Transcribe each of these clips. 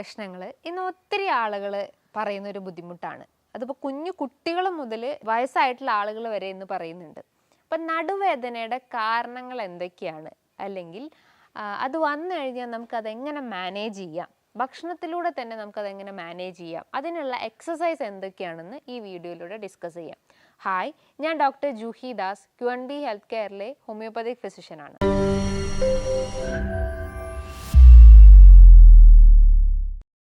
പ്രശ്നങ്ങൾ ഇന്ന് ഒത്തിരി ആളുകൾ പറയുന്ന ഒരു ബുദ്ധിമുട്ടാണ്. അതിപ്പോൾ കുഞ്ഞു കുട്ടികൾ മുതൽ വയസ്സായിട്ടുള്ള ആളുകൾ വരെ എന്ന് പറയുന്നുണ്ട്. അപ്പം നടുവേദനയുടെ കാരണങ്ങൾ എന്തൊക്കെയാണ്? അല്ലെങ്കിൽ അത് വന്നു കഴിഞ്ഞാൽ നമുക്കത് എങ്ങനെ മാനേജ് ചെയ്യാം? ഭക്ഷണത്തിലൂടെ തന്നെ നമുക്കത് എങ്ങനെ മാനേജ് ചെയ്യാം? അതിനുള്ള എക്സസൈസ് എന്തൊക്കെയാണെന്ന് ഈ വീഡിയോയിലൂടെ ഡിസ്കസ് ചെയ്യാം. ഹായ് ഞാൻ doctor Juhi Das Q N B health കെയറിലെ homoeopathic ഫിസിഷ്യനാണ്.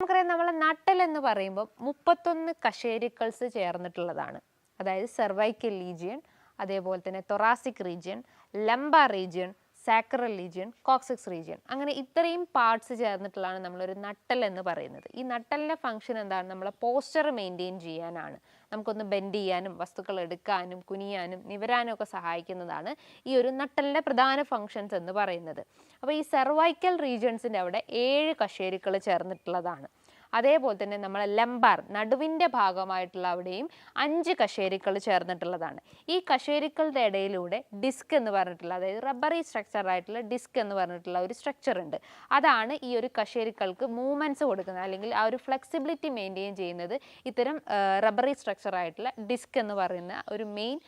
നമുക്കറിയാം നമ്മളെ നട്ടൽ എന്ന് പറയുമ്പോൾ മുപ്പത്തൊന്ന് കശേരിക്കൾസ് ചേർന്നിട്ടുള്ളതാണ്. അതായത് സെർവൈക്കൽ ലീജിയൻ അതേപോലെ തന്നെ thoracic region lumbar region sacral region coccyx region അങ്ങനെ ഇത്രയും പാർട്സ് ചേർന്നിട്ടുള്ളതാണ് നമ്മളൊരു നട്ടൽ എന്ന് പറയുന്നത്. ഈ നട്ടലിന്റെ ഫംഗ്ഷൻ എന്താണ്? നമ്മളെ പോസ്ചർ മെയിന്റെയിൻ ചെയ്യാനാണ്. നമുക്കൊന്ന് ബെൻഡ് ചെയ്യാനും വസ്തുക്കൾ എടുക്കാനും കുനിയാനും നിവരാനും ഒക്കെ സഹായിക്കുന്നതാണ് ഈ ഒരു നട്ടലിന്റെ പ്രധാന ഫങ്ഷൻസ് എന്ന് പറയുന്നത്. അപ്പോൾ ഈ സെർവൈക്കൽ റീജിയൻസിന്റെ അവിടെ ഏഴ് കശേരുക്കൾ ചേർന്നിട്ടുള്ളതാണ്. അതേപോലെ തന്നെ നമ്മൾ ലംബാർ നടുവിന്റെ ഭാഗമായിട്ടുള്ള അവിടെയും അഞ്ച് കശേരിക്കൾ ചേർന്നിട്ടുള്ളതാണ്. ഈ കശേരിക്കളുടെ ഇടയിലൂടെ ഡിസ്ക് എന്ന് പറഞ്ഞിട്ടുള്ള അതായത് റബ്ബറി സ്ട്രക്ചർ ആയിട്ടുള്ള ഡിസ്ക് എന്ന് പറഞ്ഞിട്ടുള്ള ഒരു സ്ട്രക്ചർ ഉണ്ട്. അതാണ് ഈ ഒരു കശേരിക്കൾക്ക് മൂവ്മെന്റ്സ് കൊടുക്കുന്നത്. അല്ലെങ്കിൽ ആ ഒരു ഫ്ലെക്സിബിലിറ്റി മെയിന്റെയിൻ ചെയ്യുന്നത് ഇത്തരം റബ്ബറി സ്ട്രക്ചർ ആയിട്ടുള്ള ഡിസ്ക് എന്ന് പറയുന്ന ഒരു മെയിൻ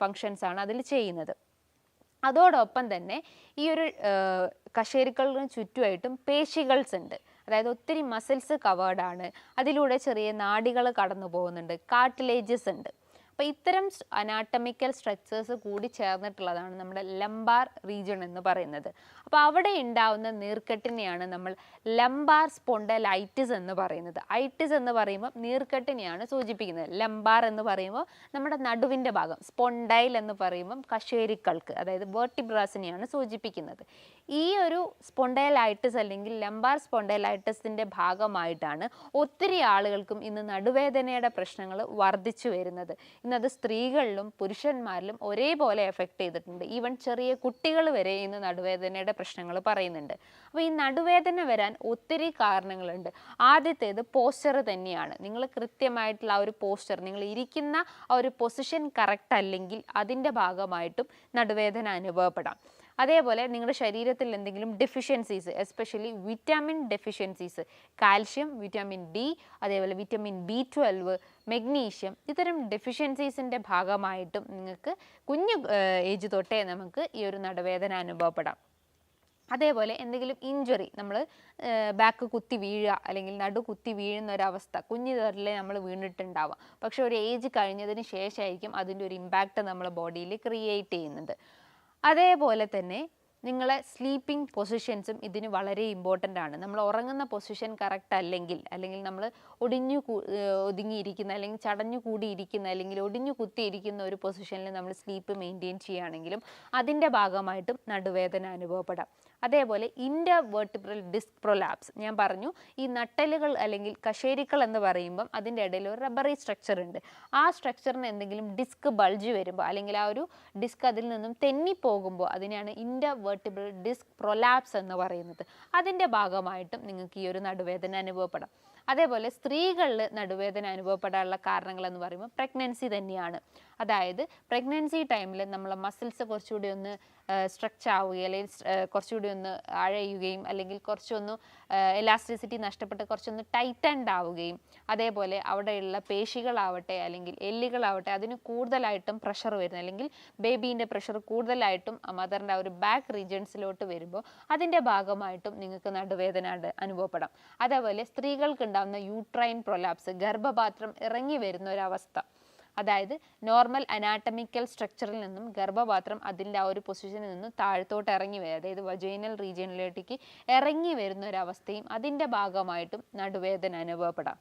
ഫങ്ഷൻസ് ആണ് അതിൽ ചെയ്യുന്നത്. അതോടൊപ്പം തന്നെ ഈ ഒരു കശേരിക്കളിന് ചുറ്റുമായിട്ടും പേശികൾസ് ഉണ്ട്. അതായത് ഒത്തിരി മസിൽസ് കവേർഡാണ് അതിലൂടെ ചെറിയ നാടികൾ കടന്നു പോകുന്നുണ്ട് കാർട്ടിലേജസ് ഉണ്ട്. അപ്പോൾ ഇത്തരം അനാട്ടമിക്കൽ സ്ട്രക്ചേഴ്സ് കൂടി ചേർന്നിട്ടുള്ളതാണ് നമ്മുടെ ലംബാർ റീജിയൺ എന്ന് പറയുന്നത്. അപ്പോൾ അവിടെ ഉണ്ടാവുന്ന നീർക്കെട്ടിനെയാണ് നമ്മൾ ലംബാർ സ്പോണ്ടലൈറ്റിസ് എന്ന് പറയുന്നത്. ഐറ്റിസ് എന്ന് പറയുമ്പോൾ നീർക്കെട്ടിനെയാണ് സൂചിപ്പിക്കുന്നത്. ലംബാർ എന്ന് പറയുമ്പോൾ നമ്മുടെ നടുവിന്റെ ഭാഗം സ്പോണ്ടൈൽ എന്ന് പറയുമ്പം കശേരിക്കൾക്ക് അതായത് വേർട്ടിബ്രാസിനെയാണ് സൂചിപ്പിക്കുന്നത്. ഈ ഒരു സ്പോണ്ടൈലൈറ്റിസ് അല്ലെങ്കിൽ ലംബാർ സ്പോണ്ടൈലൈറ്റിസിന്റെ ഭാഗമായിട്ടാണ് ഒത്തിരി ആളുകൾക്കും ഇന്ന് നടുവേദനയുടെ പ്രശ്നങ്ങൾ വർദ്ധിച്ചു വരുന്നത്. ഇന്നത് സ്ത്രീകളിലും പുരുഷന്മാരിലും ഒരേപോലെ എഫക്റ്റ് ചെയ്തിട്ടുണ്ട്. ഈവൻ ചെറിയ കുട്ടികൾ വരെ ഇന്ന് നടുവേദനയുടെ പ്രശ്നങ്ങൾ പറയുന്നുണ്ട്. അപ്പോൾ ഈ നടുവേദന വരാൻ ഒത്തിരി കാരണങ്ങളുണ്ട്. ആദ്യത്തേത് പോസ്റ്റർ തന്നെയാണ്. നിങ്ങൾ കൃത്യമായിട്ടുള്ള ആ ഒരു പോസ്റ്റർ നിങ്ങൾ ഇരിക്കുന്ന ആ ഒരു പൊസിഷൻ കറക്റ്റ് അല്ലെങ്കിൽ അതിന്റെ ഭാഗമായിട്ടും നടുവേദന അനുഭവപ്പെടാം. അതേപോലെ നിങ്ങളുടെ ശരീരത്തിൽ എന്തെങ്കിലും deficiencies especially vitamin deficiencies calcium vitamin D അതേപോലെ വിറ്റാമിൻ ബി ട്വൽവ് മെഗ്നീഷ്യം ഇത്തരം ഡെഫിഷ്യൻസീസിന്റെ ഭാഗമായിട്ടും നിങ്ങൾക്ക് കുഞ്ഞു ഏജ് തൊട്ടേ നമുക്ക് ഈ ഒരു നടുവേദന അനുഭവപ്പെടാം. അതേപോലെ എന്തെങ്കിലും ഇഞ്ചുറി നമ്മൾ ബാക്ക് കുത്തി വീഴുക അല്ലെങ്കിൽ നടു കുത്തി വീഴുന്ന ഒരവസ്ഥ കുഞ്ഞു തരലേ നമ്മൾ വീണിട്ടുണ്ടാവാം. പക്ഷെ ഒരു ഏജ് കഴിഞ്ഞതിന് ശേഷമായിരിക്കും അതിന്റെ ഒരു ഇമ്പാക്റ്റ് നമ്മളെ ബോഡിയിൽ ക്രിയേറ്റ് ചെയ്യുന്നത്. അതേപോലെ തന്നെ നിങ്ങളെ സ്ലീപ്പിംഗ് പൊസിഷൻസും ഇതിന് വളരെ ഇമ്പോർട്ടന്റ് ആണ്. നമ്മൾ ഉറങ്ങുന്ന പൊസിഷൻ കറക്റ്റ് അല്ലെങ്കിൽ അല്ലെങ്കിൽ നമ്മൾ ഒടിഞ്ഞു ഒതുങ്ങിയിരിക്കുന്ന അല്ലെങ്കിൽ ചടഞ്ഞു കൂടിയിരിക്കുന്ന അല്ലെങ്കിൽ ഒടിഞ്ഞു കുത്തിയിരിക്കുന്ന ഒരു പൊസിഷനിൽ നമ്മൾ സ്ലീപ്പ് മെയിന്റെയിൻ ചെയ്യുകയാണെങ്കിലും അതിന്റെ ഭാഗമായിട്ടും നടുവേദന അനുഭവപ്പെടാം. അതേപോലെ ഇൻഡർ വെർട്ടിബ്രൽ ഡിസ്ക് പ്രൊലാപ്സ് ഞാൻ പറഞ്ഞു ഈ നട്ടലുകൾ അല്ലെങ്കിൽ കശേരിക്കൾ എന്ന് പറയുമ്പം അതിന്റെ ഇടയിൽ ഒരു റബ്ബറി സ്ട്രക്ചർ ഉണ്ട്. ആ സ്ട്രക്ചറിന് എന്തെങ്കിലും ഡിസ്ക് ബൾജ് വരുമ്പോൾ അല്ലെങ്കിൽ ആ ഒരു ഡിസ്ക് അതിൽ നിന്നും തെന്നിപ്പോകുമ്പോൾ അതിനെയാണ് ഇൻഡർ വെർട്ടിബ്രൽ ഡിസ്ക് പ്രൊലാപ്സ് എന്ന് പറയുന്നത്. അതിന്റെ ഭാഗമായിട്ടും നിങ്ങൾക്ക് ഈ ഒരു നടുവേദന അനുഭവപ്പെടാം. അതേപോലെ സ്ത്രീകളിൽ നടുവേദന അനുഭവപ്പെടാനുള്ള കാരണങ്ങൾ എന്ന് പറയുമ്പോൾ പ്രഗ്നൻസി തന്നെയാണ്. അതായത് പ്രഗ്നൻസി ടൈമിൽ നമ്മളെ മസിൽസ് കുറച്ചുകൂടി ഒന്ന് സ്ട്രെച്ച് ആവുകയും അല്ലെങ്കിൽ കുറച്ചുകൂടി ഒന്ന് അഴയുകയും അല്ലെങ്കിൽ കുറച്ചൊന്ന് എലാസ്റ്റിസിറ്റി നഷ്ടപ്പെട്ട് കുറച്ചൊന്ന് ടൈറ്റൻഡ് ആവുകയും അതേപോലെ അവിടെയുള്ള പേശികളാവട്ടെ അല്ലെങ്കിൽ എല്ലുകളാവട്ടെ അതിന് കൂടുതലായിട്ടും പ്രഷർ വരുന്നത് അല്ലെങ്കിൽ ബേബീന്റെ പ്രഷർ കൂടുതലായിട്ടും മദറിന്റെ ആ ഒരു ബാക്ക് റീജിയൻസിലോട്ട് വരുമ്പോൾ അതിന്റെ ഭാഗമായിട്ടും നിങ്ങൾക്ക് നടുവേദന അനുഭവപ്പെടാം. അതേപോലെ സ്ത്രീകൾക്ക് ഉണ്ടാകുന്ന യൂട്രൈൻ പ്രൊലാപ്സ് ഗർഭപാത്രം ഇറങ്ങി വരുന്ന ഒരവസ്ഥ. അതായത് നോർമൽ അനാട്ടമിക്കൽ സ്ട്രക്ചറിൽ നിന്നും ഗർഭപാത്രം അതിന്റെ ആ ഒരു പൊസിഷനിൽ നിന്നും താഴത്തോട്ട് ഇറങ്ങി വരിക അതായത് വജൈനൽ റീജിയനിലേക്ക് ഇറങ്ങി വരുന്ന ഒരവസ്ഥയും അതിന്റെ ഭാഗമായിട്ടും നടുവേദന അനുഭവപ്പെടാം.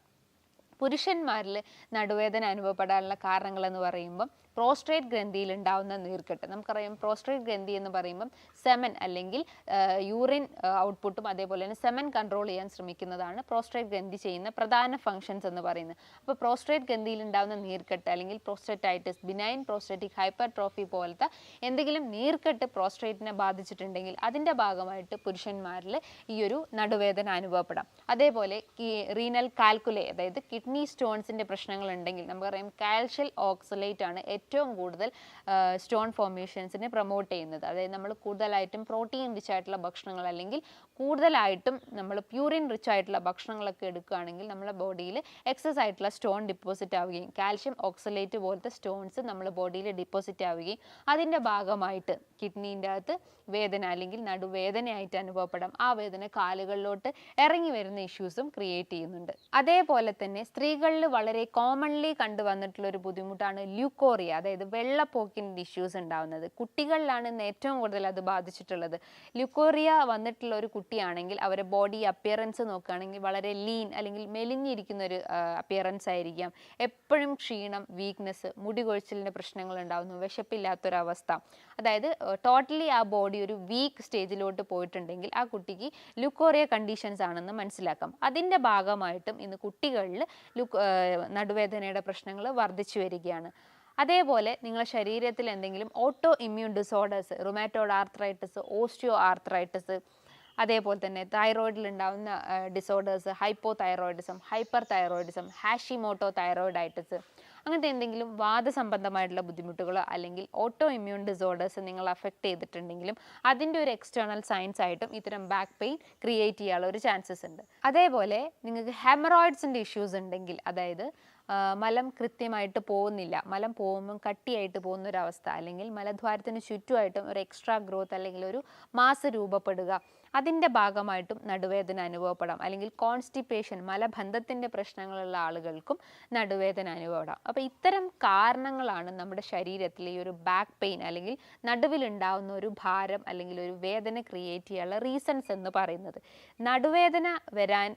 പുരുഷന്മാരിൽ നടുവേദന അനുഭവപ്പെടാനുള്ള കാരണങ്ങൾ എന്ന് പറയുമ്പം പ്രോസ്ട്രേറ്റ് ഗ്രന്ഥിയിൽ ഉണ്ടാവുന്ന നീർക്കെട്ട്. നമുക്കറിയാം പ്രോസ്ട്രേറ്റ് ഗ്രന്ഥി എന്ന് പറയുമ്പം സെമൻ അല്ലെങ്കിൽ യൂറിൻ ഔട്ട്പുട്ടും അതേപോലെ തന്നെ സെമൻ കൺട്രോൾ ചെയ്യാൻ ശ്രമിക്കുന്നതാണ് പ്രോസ്ട്രേറ്റ് ഗ്രന്ഥി ചെയ്യുന്ന പ്രധാന ഫങ്ഷൻസ് എന്ന് പറയുന്നത്. അപ്പോൾ പ്രോസ്ട്രേറ്റ് ഗ്രന്ഥിയിൽ ഉണ്ടാവുന്ന നീർക്കെട്ട് അല്ലെങ്കിൽ prostatitis benign prostatic hypertrophy പോലത്തെ എന്തെങ്കിലും നീർക്കെട്ട് പ്രോസ്ട്രേറ്റിനെ ബാധിച്ചിട്ടുണ്ടെങ്കിൽ അതിന്റെ ഭാഗമായിട്ട് പുരുഷന്മാരിൽ ഈ ഒരു നടുവേദന അനുഭവപ്പെടാം. അതേപോലെ റീനൽ കാൽക്കുലേ അതായത് കിഡ്നി സ്റ്റോൺസിന്റെ പ്രശ്നങ്ങൾ ഉണ്ടെങ്കിൽ നമുക്കറിയാം കാൽഷ്യൽ ഓക്സലേറ്റ് ആണ് ഏറ്റവും കൂടുതൽ സ്റ്റോൺ ഫോർമേഷൻസിനെ പ്രൊമോട്ട് ചെയ്യുന്നത്. അതായത് നമ്മൾ കൂടുതലായിട്ടും പ്രോട്ടീൻ റിച്ച് ആയിട്ടുള്ള ഭക്ഷണങ്ങൾ അല്ലെങ്കിൽ കൂടുതലായിട്ടും നമ്മൾ പ്യൂറിൻ റിച്ച് ആയിട്ടുള്ള ഭക്ഷണങ്ങളൊക്കെ എടുക്കുകയാണെങ്കിൽ നമ്മുടെ ബോഡിയിൽ എക്സസ് ആയിട്ടുള്ള സ്റ്റോൺ ഡിപ്പോസിറ്റ് ആവുകയും കാൽഷ്യം ഓക്സലേറ്റ് പോലത്തെ സ്റ്റോൺസ് നമ്മുടെ ബോഡിയിൽ ഡിപ്പോസിറ്റ് ആവുകയും അതിന്റെ ഭാഗമായിട്ട് കിഡ്നീന്റെ അകത്ത് വേദന അല്ലെങ്കിൽ നടുവേദനയായിട്ട് അനുഭവപ്പെടാം. ആ വേദന കാലുകളിലോട്ട് ഇറങ്ങി വരുന്ന ഇഷ്യൂസും ക്രിയേറ്റ് ചെയ്യുന്നുണ്ട്. അതേപോലെ തന്നെ സ്ത്രീകളിൽ വളരെ കോമൺലി കണ്ടുവന്നിട്ടുള്ള ഒരു ബുദ്ധിമുട്ടാണ് ല്യൂക്കോറിയ അതായത് വെള്ളപ്പോക്കിന്റെ ഇഷ്യൂസ് ഉണ്ടാവുന്നത്. കുട്ടികളിലാണ് ഏറ്റവും കൂടുതൽ അത് ബാധിച്ചിട്ടുള്ളത്. ലുക്കോറിയ വന്നിട്ടുള്ള ഒരു കുട്ടിയാണെങ്കിൽ അവരെ ബോഡി അപ്പിയറൻസ് നോക്കുകയാണെങ്കിൽ വളരെ ലീൻ അല്ലെങ്കിൽ മെലിഞ്ഞിരിക്കുന്ന ഒരു അപ്പിയറൻസ് ആയിരിക്കാം. എപ്പോഴും ക്ഷീണം വീക്ക്നെസ് മുടി കൊഴിച്ചിലിന്റെ പ്രശ്നങ്ങൾ ഉണ്ടാകുന്നു വിശപ്പില്ലാത്തൊരവസ്ഥ. അതായത് ടോട്ടലി ആ ബോഡി ഒരു വീക്ക് സ്റ്റേജിലോട്ട് പോയിട്ടുണ്ടെങ്കിൽ ആ കുട്ടിക്ക് ലുക്കോറിയ കണ്ടീഷൻസ് ആണെന്ന് മനസ്സിലാക്കാം. അതിന്റെ ഭാഗമായിട്ടും ഇന്ന് കുട്ടികളിൽ ലുക്ക് നടുവേദനയുടെ പ്രശ്നങ്ങൾ വർദ്ധിച്ചു വരികയാണ്. അതേപോലെ നിങ്ങളുടെ ശരീരത്തിൽ എന്തെങ്കിലും autoimmune disorders rheumatoid arthritis osteoarthritis അതേപോലെ തന്നെ തൈറോയിഡിൽ ഉണ്ടാകുന്ന disorders hypothyroidism hyperthyroidism Hashimoto thyroiditis അങ്ങനത്തെ എന്തെങ്കിലും വാദസംബന്ധമായിട്ടുള്ള ബുദ്ധിമുട്ടുകളോ അല്ലെങ്കിൽ ഓട്ടോ ഇമ്മ്യൂൺ ഡിസോർഡേഴ്സ് നിങ്ങൾ അഫക്റ്റ് ചെയ്തിട്ടുണ്ടെങ്കിലും അതിന്റെ ഒരു എക്സ്റ്റേണൽ സയൻസ് ആയിട്ടും ഇത്തരം ബാക്ക് പെയിൻ ക്രിയേറ്റ് ചെയ്യാനുള്ള ഒരു ചാൻസസ് ഉണ്ട്. അതേപോലെ നിങ്ങൾക്ക് ഹെമറോയിഡ്സിന്റെ ഇഷ്യൂസ് ഉണ്ടെങ്കിൽ അതായത് മലം കൃത്യമായിട്ട് പോകുന്നില്ല. മലം പോകുമ്പം കട്ടിയായിട്ട് പോകുന്ന ഒരു അവസ്ഥ അല്ലെങ്കിൽ മലദ്വാരത്തിന് ചുറ്റുമായിട്ടും ഒരു എക്സ്ട്രാ ഗ്രോത്ത് അല്ലെങ്കിൽ ഒരു മാസ് രൂപപ്പെടുക. അതിന്റെ ഭാഗമായിട്ടും നടുവേദന അനുഭവപ്പെടാം. അല്ലെങ്കിൽ കോൺസ്റ്റിപ്പേഷൻ മലബന്ധത്തിന്റെ പ്രശ്നങ്ങളുള്ള ആളുകൾക്കും നടുവേദന അനുഭവപ്പെടാം. അപ്പോൾ ഇത്തരം കാരണങ്ങളാണ് നമ്മുടെ ശരീരത്തിൽ ഈ ഒരു ബാക്ക് പെയിൻ അല്ലെങ്കിൽ നടുവിലുണ്ടാവുന്ന ഒരു ഭാരം അല്ലെങ്കിൽ ഒരു വേദന ക്രിയേറ്റ് ചെയ്യാനുള്ള റീസൺസ് എന്ന് പറയുന്നത്. നടുവേദന വരാൻ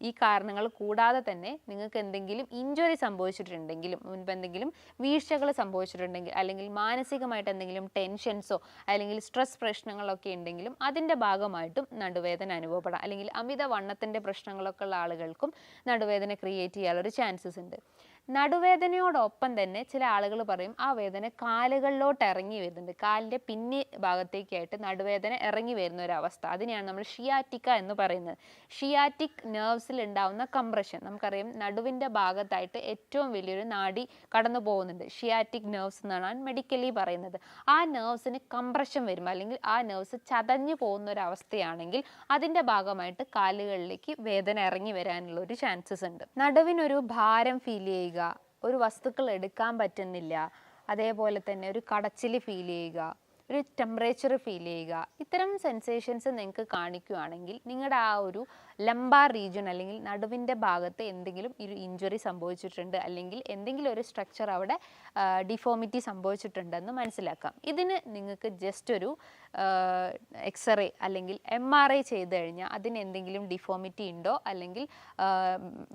ഈ കാരണങ്ങൾ കൂടാതെ തന്നെ നിങ്ങൾക്ക് എന്തെങ്കിലും ഇഞ്ചുറി സംഭവിച്ചിട്ടുണ്ടെങ്കിലും മുൻപ് എന്തെങ്കിലും വീഴ്ചകൾ സംഭവിച്ചിട്ടുണ്ടെങ്കിൽ അല്ലെങ്കിൽ മാനസികമായിട്ട് എന്തെങ്കിലും ടെൻഷൻസോ അല്ലെങ്കിൽ സ്ട്രെസ് പ്രശ്നങ്ങളൊക്കെ ഉണ്ടെങ്കിലും അതിന്റെ ഭാഗമായിട്ടും നടുവേദന അനുഭവപ്പെടാം. അല്ലെങ്കിൽ അമിത വണ്ണത്തിന്റെ പ്രശ്നങ്ങളൊക്കെ ഉള്ള ആളുകൾക്കും നടുവേദന ക്രിയേറ്റ് ചെയ്യാനുള്ള ഒരു ചാൻസസ് ഉണ്ട്. നടുവേദനയോടൊപ്പം തന്നെ ചില ആളുകൾ പറയും ആ വേദന കാലുകളിലോട്ട് ഇറങ്ങി വരുന്നുണ്ട്. കാലിന്റെ പിന്നി ഭാഗത്തേക്കായിട്ട് നടുവേദന ഇറങ്ങി വരുന്ന ഒരു അവസ്ഥ അതിനെയാണ് നമ്മൾ ഷിയാറ്റിക്ക എന്ന് പറയുന്നത്. ഷിയാറ്റിക് നെർവ്സിൽ ഉണ്ടാവുന്ന കംപ്രഷൻ നമുക്കറിയാം നടുവിന്റെ ഭാഗത്തായിട്ട് ഏറ്റവും വലിയൊരു നാടി കടന്നു പോകുന്നുണ്ട്. ഷിയാറ്റിക് നെർവ്സ് എന്നാണ് മെഡിക്കലി പറയുന്നത്. ആ നെർവ്സിന് കംപ്രഷൻ വരും അല്ലെങ്കിൽ ആ നെർവ്സ് ചതഞ്ഞു പോകുന്ന ഒരു അവസ്ഥയാണെങ്കിൽ അതിന്റെ ഭാഗമായിട്ട് കാലുകളിലേക്ക് വേദന ഇറങ്ങി വരാനുള്ള ഒരു ചാൻസസ് ഉണ്ട്. നടുവിനൊരു ഭാരം ഫീൽ ചെയ്യുക ഒരു വസ്തുക്കൾ എടുക്കാൻ പറ്റുന്നില്ല. അതേപോലെ തന്നെ ഒരു കടച്ചിൽ ഫീൽ ചെയ്യുക. ഒരു ടെമ്പറേച്ചർ ഫീൽ ചെയ്യുക. ഇത്തരം സെൻസേഷൻസ് നിങ്ങൾക്ക് കാണിക്കുകയാണെങ്കിൽ നിങ്ങളുടെ ആ ഒരു ലംബാർ റീജിയൻ അല്ലെങ്കിൽ നടുവിന്റെ ഭാഗത്ത് എന്തെങ്കിലും ഒരു ഇഞ്ചുറി സംഭവിച്ചിട്ടുണ്ട് അല്ലെങ്കിൽ എന്തെങ്കിലും ഒരു സ്ട്രക്ചർ അവിടെ ഡിഫോമിറ്റി സംഭവിച്ചിട്ടുണ്ടെന്ന് മനസ്സിലാക്കാം. ഇതിന് നിങ്ങൾക്ക് ജസ്റ്റ് ഒരു എക്സ്റേ അല്ലെങ്കിൽ എം ആർ ഐ ചെയ്ത് കഴിഞ്ഞാൽ അതിന് എന്തെങ്കിലും ഡിഫോമിറ്റി ഉണ്ടോ? അല്ലെങ്കിൽ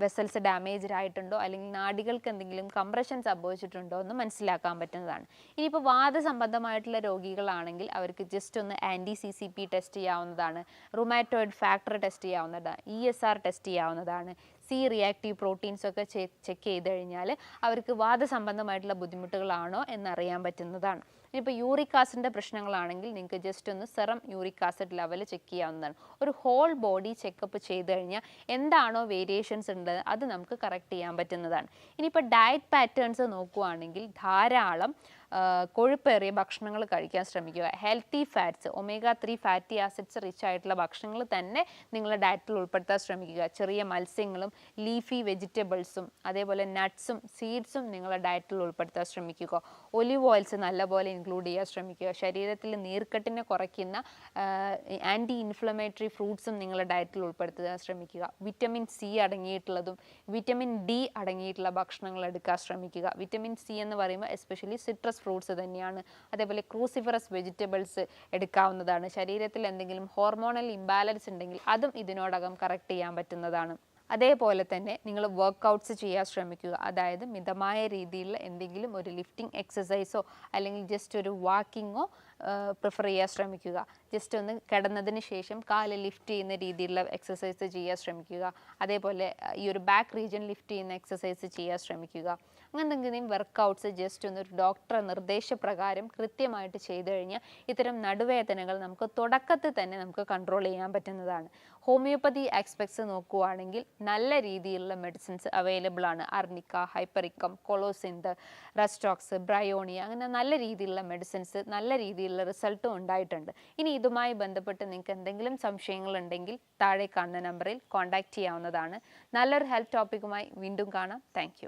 വെസൽസ് ഡാമേജ്ഡ് ആയിട്ടുണ്ടോ? അല്ലെങ്കിൽ നാടികൾക്ക് എന്തെങ്കിലും കംപ്രഷൻ സംഭവിച്ചിട്ടുണ്ടോ എന്ന് മനസ്സിലാക്കാൻ പറ്റുന്നതാണ്. ഇനിയിപ്പോൾ വാദസംബന്ധമായിട്ടുള്ള രോഗികളാണെങ്കിൽ അവർക്ക് ജസ്റ്റ് ഒന്ന് anti C C P test ചെയ്യാവുന്നതാണ്. റുമാറ്റോയിഡ് ഫാക്ടർ ടെസ്റ്റ് ചെയ്യാവുന്നതാണ്. ഇ എസ് ആർ ടെസ്റ്റ് ചെയ്യാവുന്നതാണ്. സി റിയാക്റ്റീവ് പ്രോട്ടീൻസ് ഒക്കെ ചെക്ക് ചെയ്ത് കഴിഞ്ഞാൽ അവർക്ക് വാദസംബന്ധമായിട്ടുള്ള ബുദ്ധിമുട്ടുകളാണോ എന്നറിയാൻ പറ്റുന്നതാണ്. ഇനിയിപ്പോൾ യൂറിക് ആസിഡിന്റെ പ്രശ്നങ്ങളാണെങ്കിൽ നിങ്ങൾക്ക് ജസ്റ്റ് ഒന്ന് serum uric acid level check ചെയ്യാവുന്നതാണ്. ഒരു ഹോൾ ബോഡി ചെക്കപ്പ് ചെയ്ത് കഴിഞ്ഞാൽ എന്താണോ വേരിയേഷൻസ് ഉണ്ട് അത് നമുക്ക് കറക്റ്റ് ചെയ്യാൻ പറ്റുന്നതാണ്. ഇനിയിപ്പോൾ ഡയറ്റ് പാറ്റേൺസ് നോക്കുവാണെങ്കിൽ ധാരാളം കൊഴുപ്പേറിയ ഭക്ഷണങ്ങൾ കഴിക്കാൻ ശ്രമിക്കുക. Healthy fats omega three fatty acids rich ആയിട്ടുള്ള ഭക്ഷണങ്ങൾ തന്നെ നിങ്ങളുടെ ഡയറ്റിൽ ഉൾപ്പെടുത്താൻ ശ്രമിക്കുക. ചെറിയ മത്സ്യങ്ങളും ലീഫി വെജിറ്റബിൾസും അതേപോലെ നട്ട്സും സീഡ്സും നിങ്ങളുടെ ഡയറ്റിൽ ഉൾപ്പെടുത്താൻ ശ്രമിക്കുക. ഒലിവ് ഓയിൽസ് നല്ലപോലെ ഇൻക്ലൂഡ് ചെയ്യാൻ ശ്രമിക്കുക. ശരീരത്തിൽ നീർക്കെട്ടിനെ കുറയ്ക്കുന്ന ആന്റി ഇൻഫ്ലമേറ്ററി ഫ്രൂട്ട്സും നിങ്ങളുടെ ഡയറ്റിൽ ഉൾപ്പെടുത്താൻ ശ്രമിക്കുക. വിറ്റമിൻ സി അടങ്ങിയിട്ടുള്ളതും വിറ്റമിൻ ഡി അടങ്ങിയിട്ടുള്ള ഭക്ഷണങ്ങൾ എടുക്കാൻ ശ്രമിക്കുക. വിറ്റമിൻ സി എന്ന് പറയുമ്പോൾ എസ്പെഷ്യലി സിട്രസ് ഫ്രൂട്ട്സ് തന്നെയാണ്. അതേപോലെ ക്രൂസിഫറസ് വെജിറ്റബിൾസ് എടുക്കാവുന്നതാണ്. ശരീരത്തിൽ എന്തെങ്കിലും ഹോർമോണൽ ഇംബാലൻസ് ഉണ്ടെങ്കിൽ അതും ഇതിനോടകം കറക്റ്റ് ചെയ്യാൻ പറ്റുന്നതാണ്. അതേപോലെ തന്നെ നിങ്ങൾ വർക്കൗട്ട്സ് ചെയ്യാൻ ശ്രമിക്കുക. അതായത് മിതമായ രീതിയിലുള്ള എന്തെങ്കിലും ഒരു ലിഫ്റ്റിംഗ് എക്സസൈസോ അല്ലെങ്കിൽ ജസ്റ്റ് ഒരു വാക്കിങ്ങോ പ്രിഫർ ചെയ്യാൻ ശ്രമിക്കുക. ജസ്റ്റ് ഒന്ന് കിടന്നതിന് ശേഷം കാൽ ലിഫ്റ്റ് ചെയ്യുന്ന രീതിയിലുള്ള എക്സസൈസ് ചെയ്യാൻ ശ്രമിക്കുക. അതേപോലെ ഈ ഒരു ബാക്ക് റീജിയൻ ലിഫ്റ്റ് ചെയ്യുന്ന എക്സസൈസ് ചെയ്യാൻ ശ്രമിക്കുക. അങ്ങനെ എന്തെങ്കിലും വർക്കൗട്ട്സ് ജസ്റ്റ് ഒന്ന് ഒരു ഡോക്ടറെ നിർദ്ദേശപ്രകാരം കൃത്യമായിട്ട് ചെയ്തു കഴിഞ്ഞാൽ ഇത്തരം നടുവേദനകൾ നമുക്ക് തുടക്കത്തിൽ തന്നെ നമുക്ക് കൺട്രോൾ ചെയ്യാൻ പറ്റുന്നതാണ്. ഹോമിയോപ്പതി ആസ്പെക്ട്സ് നോക്കുകയാണെങ്കിൽ നല്ല രീതിയിലുള്ള മെഡിസിൻസ് അവൈലബിൾ ആണ്. അർണിക്ക ഹൈപ്പറിക്കം കൊളോസിന്ത് റെസ്റ്റോക്സ് ബ്രയോണി അങ്ങനെ നല്ല രീതിയിലുള്ള മെഡിസിൻസ് നല്ല രീതിയിലുള്ള റിസൾട്ടും ഉണ്ടായിട്ടുണ്ട്. ഇനി ഇതുമായി ബന്ധപ്പെട്ട് നിങ്ങൾക്ക് എന്തെങ്കിലും സംശയങ്ങളുണ്ടെങ്കിൽ താഴെ കാണുന്ന നമ്പറിൽ കോൺടാക്റ്റ് ചെയ്യാവുന്നതാണ്. നല്ലൊരു ഹെൽത്ത് ടോപ്പിക്കുമായി വീണ്ടും കാണാം. താങ്ക്